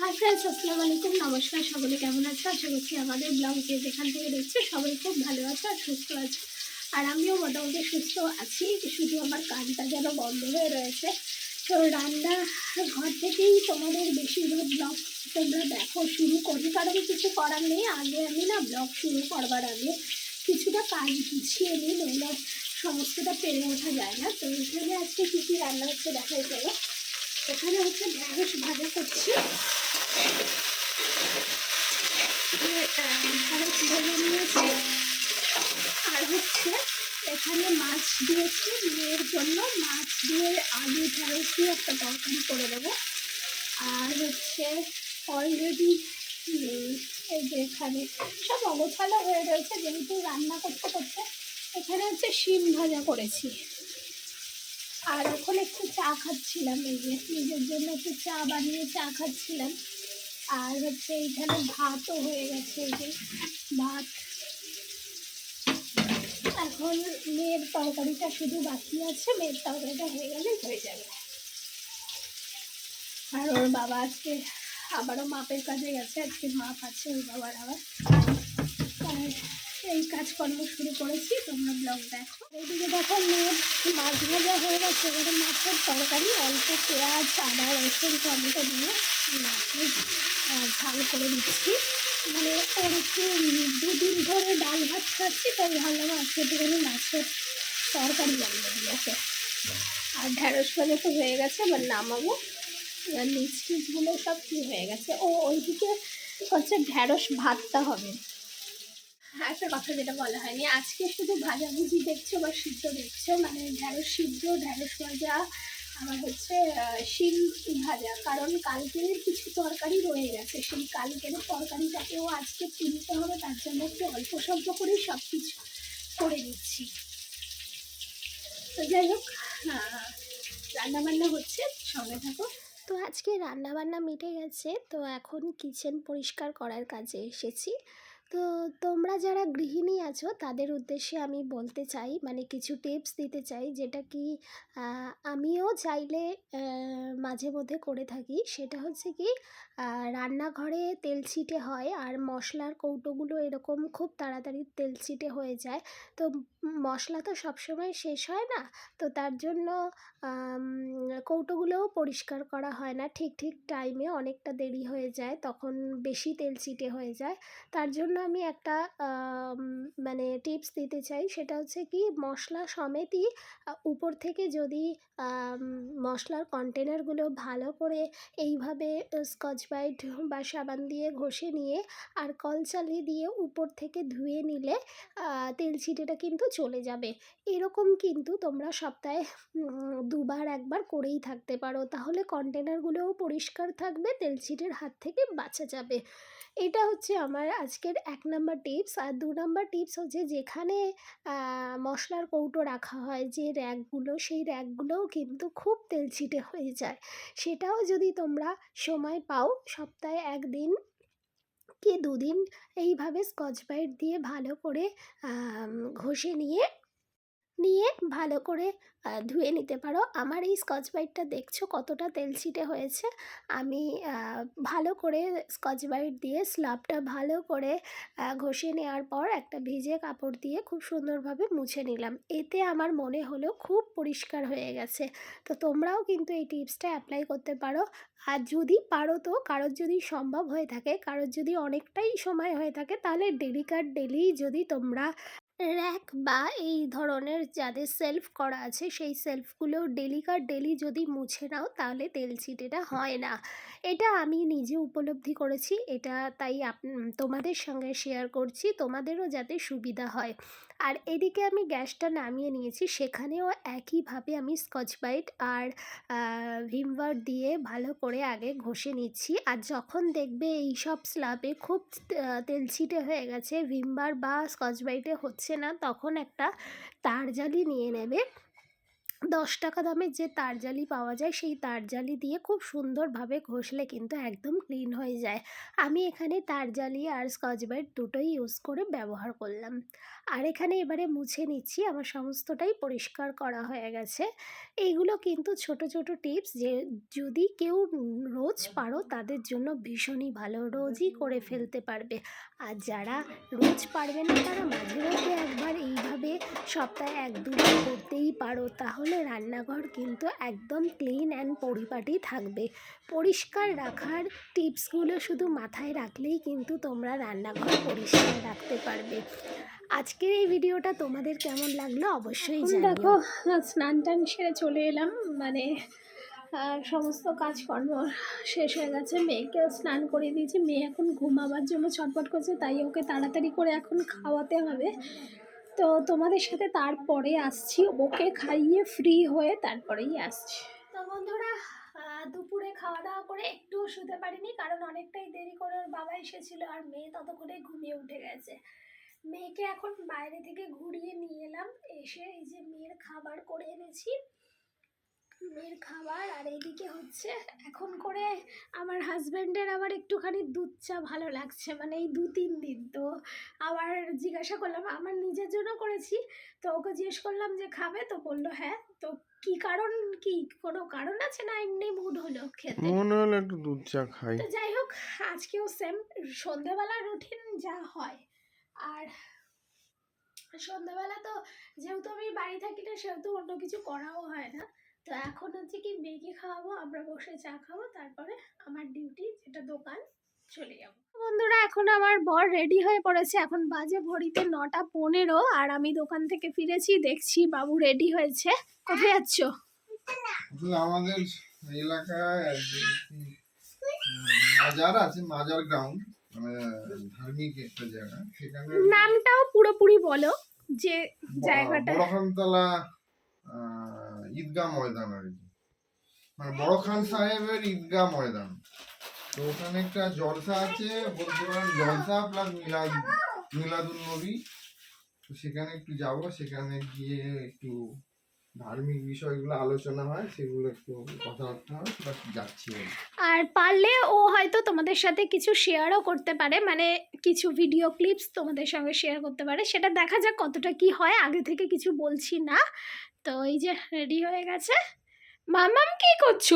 Hi friends আসসালামু আলাইকুম নমস্কার সকলে, কেমন আছো? আশা করছি আমাদের ব্লগ যে যেখান থেকে দেখছে, সবাই খুব ভালো আছে আর সুস্থ আছে। আর আমিও মোটামুটি সুস্থ আছি, শুধু আমার কানটা যেন বন্ধ হয়ে রয়েছে। তো রান্না ঘর থেকেই তোমাদের বেশিরভাগ ব্লগ তোমরা দেখো, শুরু করি। কারণ কিছু করার নেই, আগে আমি না ব্লগ শুরু করবার আগে কিছুটা কাজ গুছিয়ে নিই, নইলে সমস্তটা পেরে ওঠা যায় না। তো এখানে আজকে কী কী রান্না হচ্ছে দেখাই চলো। এখানে হচ্ছে ঢ্যাঁড়স ভাজা করছি। আর হচ্ছে এখানে মাছ দিয়েছি মেয়ের জন্য মাছ দিয়ে আলু ঢ্যাঁড়স দিয়ে একটা তরকারি করে দেবো। আর হচ্ছে অলরেডি এই যে এখানে সব অগোছালো হয়ে রয়েছে, যেহেতু রান্না করতে করতে এখানে হচ্ছে শিম ভাজা করেছি। আর এখন একটু চা খাচ্ছিলাম এই যে, নিজের জন্য একটু চা বানিয়ে চা খাচ্ছিলাম। আর হচ্ছে এইখানে ভাতও হয়ে গেছে এই যে ভাত। এখন মেয়ের তরকারিটা শুধু বাকি আছে, মেয়ের তরকারিটা হয়ে গেলে হয়ে যাবে। আর ওর বাবা আজকে আবারও মাপের কাজে গেছে, আজকে মাপ আছে ওর বাবার আবার। এই কাজকর্ম শুরু করেছি, তোমরা ব্লগ দেখো। এইদিকে দেখো মেয়ের মাছ ভাজা হয়ে গেছে, এবারে মাছের তরকারি, অল্প পেঁয়াজ, আদা, রসুন, টমেটো দিয়ে মাছের ঝাল করে দিচ্ছি। মানে ওর একটু দুদিন ধরে ডাল ভাত খাচ্ছি, তাই ভাবলাম আজকে একটুখানি মাছের তরকারি দিই ওকে। আর ঢ্যাঁড়স ভাজা তো হয়ে গেছে, এবার নামাবো। এবার নিচ টিচগুলো সব কী হয়ে গেছে? ও, ওইদিকে হচ্ছে ঢ্যাঁড়স ভাতটা হবে। একটা কথা যেটা বলা হয়নি, আজকে শুধু ভাজাভুজি দেখছ বা সিদ্ধ দেখছ? মানে ঢ্যাঁড়স সিদ্ধ ঢ্যাঁড়স ভাজা আমার হচ্ছে শিম ভাজা। কারণ কালকের কিছু তরকারি রয়ে গেছে। সেই কালকের তরকারিটাকেও আজকে তুলতে হবে, তার জন্য একটু অল্প স্বল্প করেই সব কিছু করে নিচ্ছি। তো যাই হোক রান্না বান্না হচ্ছে, সঙ্গে থাকো। তো আজকে রান্না বান্না মিটে গেছে, তো এখন কিচেন পরিষ্কার করার কাজে এসেছি। তো তোমরা যারা গৃহিণী আছো, তাদের উদ্দেশ্যে আমি বলতে চাই মানে কিছু টিপস দিতে চাই, যেটা কি আমিও চাইলে মাঝে মধ্যে করে থাকি। সেটা হচ্ছে কি রান্নাঘরে তেল ছিটে হয় আর মশলার কৌটোগুলো এরকম খুব তাড়াতাড়ি তেল ছিটে হয়ে যায়। তো মশলা তো সবসময় শেষ হয় না, তো তার জন্য কৌটোগুলোও পরিষ্কার করা হয় না। ঠিক ঠিক টাইমে অনেকটা দেরি হয়ে যায়, তখন বেশি তেল চিটে হয়ে যায়। তার জন্য আমি একটা মানে টিপস দিতে চাই, সেটা হচ্ছে কি, মশলা সমেতই উপর থেকে যদি মশলার কন্টেনারগুলো ভালো করে এইভাবে স্কচ ব্রাইট বা সাবান দিয়ে ঘষে নিয়ে আর কল চালিয়ে দিয়ে উপর থেকে ধুয়ে নিলে তেল ছিটেটা কিন্তু চলে যাবে। এরকম কিন্তু তোমরা সপ্তাহে দুবার, একবার করেই থাকতে পারো। তাহলে কন্টেনারগুলোও পরিষ্কার থাকবে তেলছিটের হাত থেকে বাঁচা যাবে। এটা হচ্ছে আমার আজকের এক নাম্বার টিপস আর দু নাম্বার টিপস হচ্ছে যেখানে মশলার কৌটো রাখা হয়, যে র্যাকগুলো, সেই র্যাকগুলোও কিন্তু খুব তেলছিটে হয়ে যায়। সেটাও যদি তোমরা সময় পাও, সপ্তাহে একদিন কি দুদিন, এইভাবে স্কচ ব্রাইট দিয়ে ভালো করে ঘষে নিয়ে নিয়ে ভালো করে ধুয়ে নিতে পারো। আমার এই স্কচ ব্রাইটটা দেখছ কতটা তেল ছিটে হয়েছে? আমি ভালো করে স্কচ ব্রাইট দিয়ে স্লাবটা ভালো করে ঘষে নেওয়ার পর একটা ভিজে কাপড় দিয়ে খুব সুন্দরভাবে মুছে নিলাম। এতে আমার মনে হলো খুব পরিষ্কার হয়ে গেছে। তো তোমরাও কিন্তু এই টিপসটা অ্যাপ্লাই করতে পারো। আর যদি পারো তো, কারোর যদি সম্ভব হয়ে থাকে, কারোর যদি অনেকটাই সময় হয়ে থাকে, তাহলে ডেলিকার ডেলি যদি তোমরা র্যাক বা এই ধরনের যাদের সেলফ করা আছে, সেই সেলফগুলো ডেলিকার ডেলি যদি মুছে নাও, তাহলে তেল ছিটেটা হয় না। এটা আমি নিজে উপলব্ধি করেছি, এটা তাই তোমাদের সঙ্গে শেয়ার করছি, তোমাদেরও যাতে সুবিধা হয়। আর এদিকে আমি গ্যাসটা নামিয়ে নিয়েছি, সেখানেও একইভাবে আমি স্কচ ব্রাইট আর ভিমবার দিয়ে ভালো করে আগে ঘষে নিচ্ছি। আর যখন দেখবে এই সব স্লাবে খুব তেল ছিটে হয়ে গেছে, ভিমবার বা স্কচ ব্রাইটে হচ্ছে না, তখন একটা তার জালি নিয়ে নেবে। দশ টাকা দামের যে তারজালি পাওয়া যায়, সেই তারজালি দিয়ে খুব সুন্দরভাবে ঘষলে কিন্তু একদম ক্লিন হয়ে যায়। আমি এখানে তারজালি আর স্কচ ব্রাইট দুটোই ইউজ করে ব্যবহার করলাম। আর এখানে এবারে মুছে নিচ্ছি, আমার সমস্তটাই পরিষ্কার করা হয়ে গেছে। এইগুলো কিন্তু ছোট ছোট টিপস যে যদি কেউ রোজ পারো, তাদের জন্য ভীষণই ভালো। রোজই করে ফেলতে পারবে। আর যারা রোজ পারবে না, তারা মাঝে সপ্তাহে এক দুদিন করতেই পারো। তাহলে রান্নাঘর কিন্তু একদম ক্লিন অ্যান্ড পরিপাটি থাকবে। পরিষ্কার রাখার টিপসগুলো শুধু মাথায় রাখলেই কিন্তু তোমরা রান্নাঘর পরিষ্কার রাখতে পারবে। আজকের এই ভিডিওটা তোমাদের কেমন লাগল অবশ্যই দেখো স্নান টান সেরে চলে এলাম। মানে সমস্ত কাজকর্ম শেষ হয়ে গেছে। মেয়েকেও স্নান করিয়ে দিয়েছি। মেয়ে এখন ঘুমাবার জন্য ছটপট করছে তাই ওকে তাড়াতাড়ি করে এখন খাওয়াতে হবে। তো তোমাদের সাথে তারপরে আসছি। ওকে খাইয়ে ফ্রি হয়ে তারপরেই আসছি। তো বন্ধুরা দুপুরে খাওয়া দাওয়া করে একটুও শুতে পারিনি কারণ অনেকটাই দেরি করে ওর বাবা এসেছিল আর মেয়ে ততক্ষণে ঘুমিয়ে উঠে গেছে। মেয়েকে এখন বাইরে থেকে ঘুরিয়ে নিয়ে এলাম। এসে এই যে মেয়ের খাবার করে এনেছি। মেয়ের খাবার আর এইদিকে হচ্ছে এখন করে আমার হাজব্যান্ডের আবার একটুখানি দুধ চা ভালো লাগছে মানে এই দু তিন দিন। তো আবার জিজ্ঞাসা করলাম আমার নিজের জন্য করেছি? তো ওকে জিজ্ঞেস করলাম যে খাবে? তো বলল হ্যাঁ। তো কি কারণ কি কোনো কারণ আছে না এমনি মুড হলো খেতে? মনে হলো একটু দুধ চা খাই। তো যাই হোক আজকেও সেম সন্ধেবেলা রুটিন যা হয়। আর সন্ধেবেলা তো যেহেতু আমি বাড়ি থাকি না সেহেতু অন্য কিছু করাও হয় না। তো এখন হচ্ছে কি মেয়েকে খাওয়াবো আমরা বসে চা খাব তারপরে আমার ডিউটি যেটা দোকান চলে যাব। বন্ধুরা এখন আমার বর রেডি হয়ে পড়েছে। এখন বাজে ঘড়িতে নটা পনেরো আর আমি দোকান থেকে ফিরেছি দেখছি বাবু রেডি হয়েছে। কোথায় যাচ্ছ? আমাদের এলাকায় মাজার আছে মাজার গ্রাউন্ড মানে ধার্মিক একটা জায়গা। সেখানে নামটাও পুরোপুরি বলো যে জায়গাটা। বড়খানতলা ঈদগাহ ময়দান আর কি। মানে বড় খান সাহেবের ঈদগাহ ময়দান। তো ওখানে একটা জলসা আছে বলতে পারেন জলসা প্লাস মিলাদ মিলাদুল নবী। তো সেখানে একটু যাব, সেখানে গিয়ে একটু ধার্মিক বিষয়গুলো আলোচনা হয়, সেগুলো একটু কথাবার্তা হয় বাট যাচ্ছি আর পারলে ও হয়তো তোমাদের সাথে কিছু শেয়ারও করতে পারে মানে কিছু ভিডিও ক্লিপস তোমাদের সঙ্গে শেয়ার করতে পারে। সেটা দেখা যাক কতটা কি হয়, আগে থেকে কিছু বলছি না। তো এই যে রেডি হয়ে গেছে। মামাম কি করছ?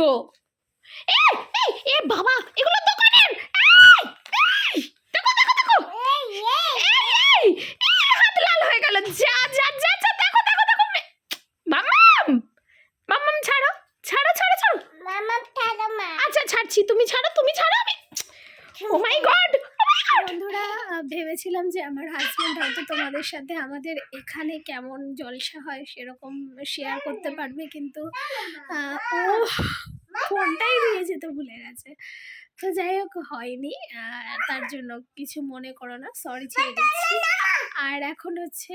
এ এ বাবা এগুলো দোকানের দেখো দেখো হাত লাল হয়ে গেল। যা যা যা যা দেখো দেখো দেখো। মামাম মামাম ছাড়ো ছাড়ো ছাড়ো ছাড়ো। আচ্ছা ছাড়ছি। তুমি ছাড়ো তুমি ছাড়ো আমি ও মাই গড বন্ধুরা ভেবেছিলাম যে আমার হাজব্যান্ড হয়তো তোমাদের সাথে আমাদের এখানে কেমন জলসা হয় সেরকম শেয়ার করতে পারবে, কিন্তু ও ফোনটাই দিয়ে যেতে ভুলে গেছে। তো যাই হোক, হয়নি তার জন্য কিছু মনে করো না সরি ছেড়ে দিচ্ছি। আর এখন হচ্ছে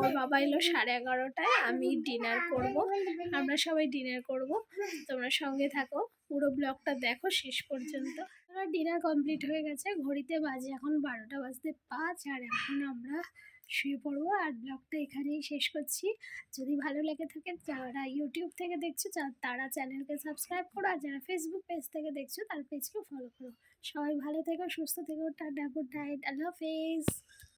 ওর বাবা এলো সাড়ে এগারোটায়, আমি ডিনার করব। আমরা সবাই ডিনার করব। তোমরা সঙ্গে থাকো, পুরো ব্লগটা দেখো শেষ পর্যন্ত। আমার ডিনার কমপ্লিট হয়ে গেছে। ঘড়িতে বাজে এখন বারোটা বাজতে পাঁচ, আর এখন আমরা শুয়ে পড়ব। আর ব্লগটা এখানেই শেষ করছি। যদি ভালো লেগে থাকে যারা ইউটিউব থেকে দেখছ তারা চ্যানেলকে সাবস্ক্রাইব করো। আর যারা ফেসবুক পেজ থেকে দেখছ, তার পেজকে ফলো করো। সবাই ভালো থেকো, সুস্থ থেকো, টাটা গুড নাইট আল্লাহ হাফেজ